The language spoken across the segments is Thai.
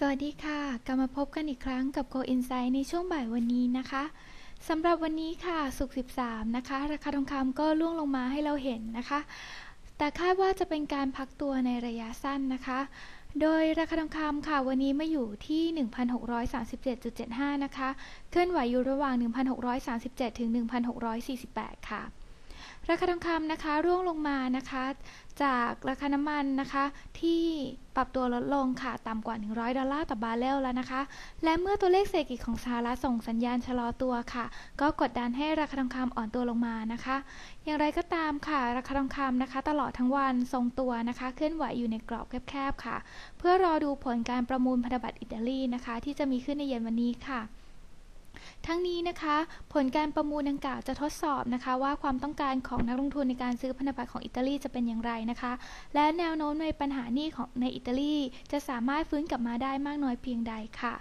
สวัสดีค่ะ กลับมาพบกันอีกครั้งกับ Go Insight ในช่วงบ่ายวันนี้นะคะสำหรับวันนี้ค่ะ สุก13 นะคะ ราคาทองคำก็ล่วงลงมาให้เราเห็นนะคะ แต่คาดว่าจะเป็นการพักตัวในระยะสั้นนะคะ โดยราคาทองคำค่ะวันนี้มาอยู่ที่ 1,637.75 นะคะ เคลื่อนไหวอยู่ระหว่าง 1,637 ถึง 1,648 ค่ะ ราคาทองคำนะคะร่วงลงมานะคะ จากราคาน้ำมันนะคะ ที่ปรับตัวลดลงค่ะ ต่ำกว่า 100 ดอลลาร์ต่อบาร์เรลแล้วนะคะ และเมื่อตัวเลขเศรษฐกิจของสหรัฐส่งสัญญาณชะลอตัวค่ะ ก็กดดันให้ราคาทองคำอ่อนตัวลงมานะคะ อย่างไรก็ตามค่ะ ราคาทองคำนะคะ ตลอดทั้งวันทรงตัวนะคะ เคลื่อนไหวอยู่ในกรอบแคบๆค่ะ เพื่อรอดูผลการประมูลพันธบัตรอิตาลีนะคะ ที่จะมีขึ้นในเย็นวันนี้ค่ะ ทั้งนี้นะคะ ผลการประมูลดังกล่าวจะทดสอบนะคะ ว่าความต้องการของนักลงทุนในการซื้อพันธบัตรของอิตาลีจะเป็นอย่างไรนะคะ และแนวโน้มในปัญหานี้ของในอิตาลีจะสามารถฟื้นกลับมาได้มากน้อยเพียงใดค่ะ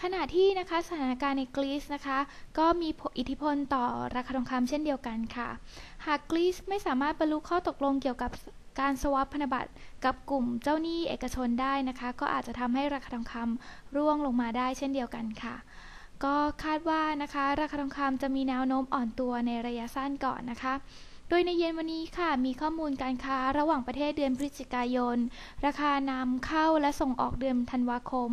ขณะที่นะคะสถานการณ์ในกรีซนะคะ ก็มีอิทธิพลต่อราคาทองคำเช่นเดียวกันค่ะ หากกรีซไม่สามารถบรรลุข้อตกลงเกี่ยวกับการสวอปพันธบัตรกับกลุ่มเจ้าหนี้เอกชนได้นะคะ ก็อาจจะทำให้ราคาทองคำร่วงลงมาได้เช่นเดียวกันค่ะ ก็คาดว่านะคะ ราคาทองคำจะมีแนวโน้มอ่อนตัวในระยะสั้นก่อนนะคะ โดยในเย็นวันนี้ค่ะ มีข้อมูลการค้าระหว่างประเทศเดือนพฤศจิกายน ราคานำเข้าและส่งออกเดือนธันวาคม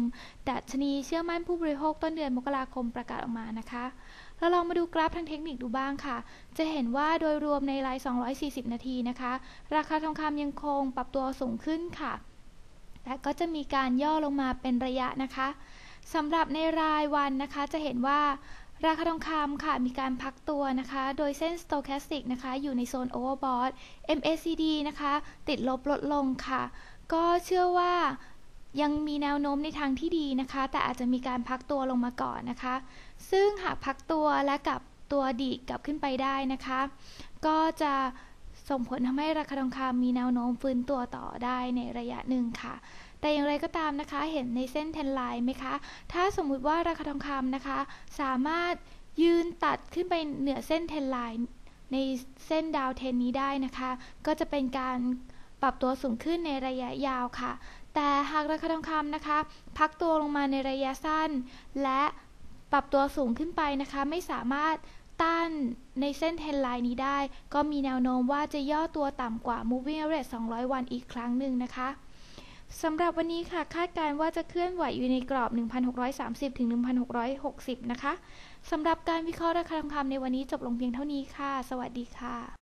ดัชนีเชื่อมั่นผู้บริโภคต้นเดือนมกราคมประกาศออกมานะคะเราลองมาดูกราฟทางเทคนิคดูบ้างค่ะ จะเห็นว่าโดยรวมในราย 240 นาทีนะคะ ราคาทองคำยังคงปรับตัวสูงขึ้นค่ะ แต่ก็จะมีการย่อลงมาเป็นระยะนะคะ สำหรับในรายวันนะคะจะเห็นว่าราคาทองคำค่ะ มีการพักตัวนะคะ โดยเส้น stochastic นะคะ อยู่ในโซน overbought MACD นะคะ ติดลบลดลงค่ะ ก็เชื่อว่ายังมีแนวโน้มในทางที่ดีนะคะ แต่อาจจะมีการพักตัวลงมาก่อนนะคะ ซึ่งหากพักตัวและกลับตัวดีกลับขึ้นไปได้นะคะ ก็จะส่งผลทำให้ราคาทองคำมีแนวโน้มฟื้นตัวต่อได้ในระยะหนึ่งค่ะ แต่อย่างไรก็ตามนะคะเห็นในเส้นเทนไลน์ไหมคะ ถ้าสมมุติว่าราคาทองคำนะคะ สามารถยืนตัดขึ้นไปเหนือเส้นเทนไลน์ในเส้นดาวเทนนี้ได้นะคะ ก็จะเป็นการปรับตัวสูงขึ้นในระยะยาวค่ะ แต่หากราคาทองคำนะคะ พักตัวลงมาในระยะสั้น และปรับตัวสูงขึ้นไปนะคะ ไม่สามารถต้านในเส้นเทนไลน์นี้ได้ ก็มีแนวโน้มว่าจะย่อตัวต่ำกว่า moving average 200 วันอีกครั้งหนึ่งนะคะ สำหรับวันนี้ค่ะ คาดการว่าจะเคลื่อนไหวอยู่ในกรอบ 1,630 ถึง 1,660 นะคะ สำหรับการวิเคราะห์ราคาทองคำในวันนี้จบลงเพียงเท่านี้ค่ะ สวัสดีค่ะ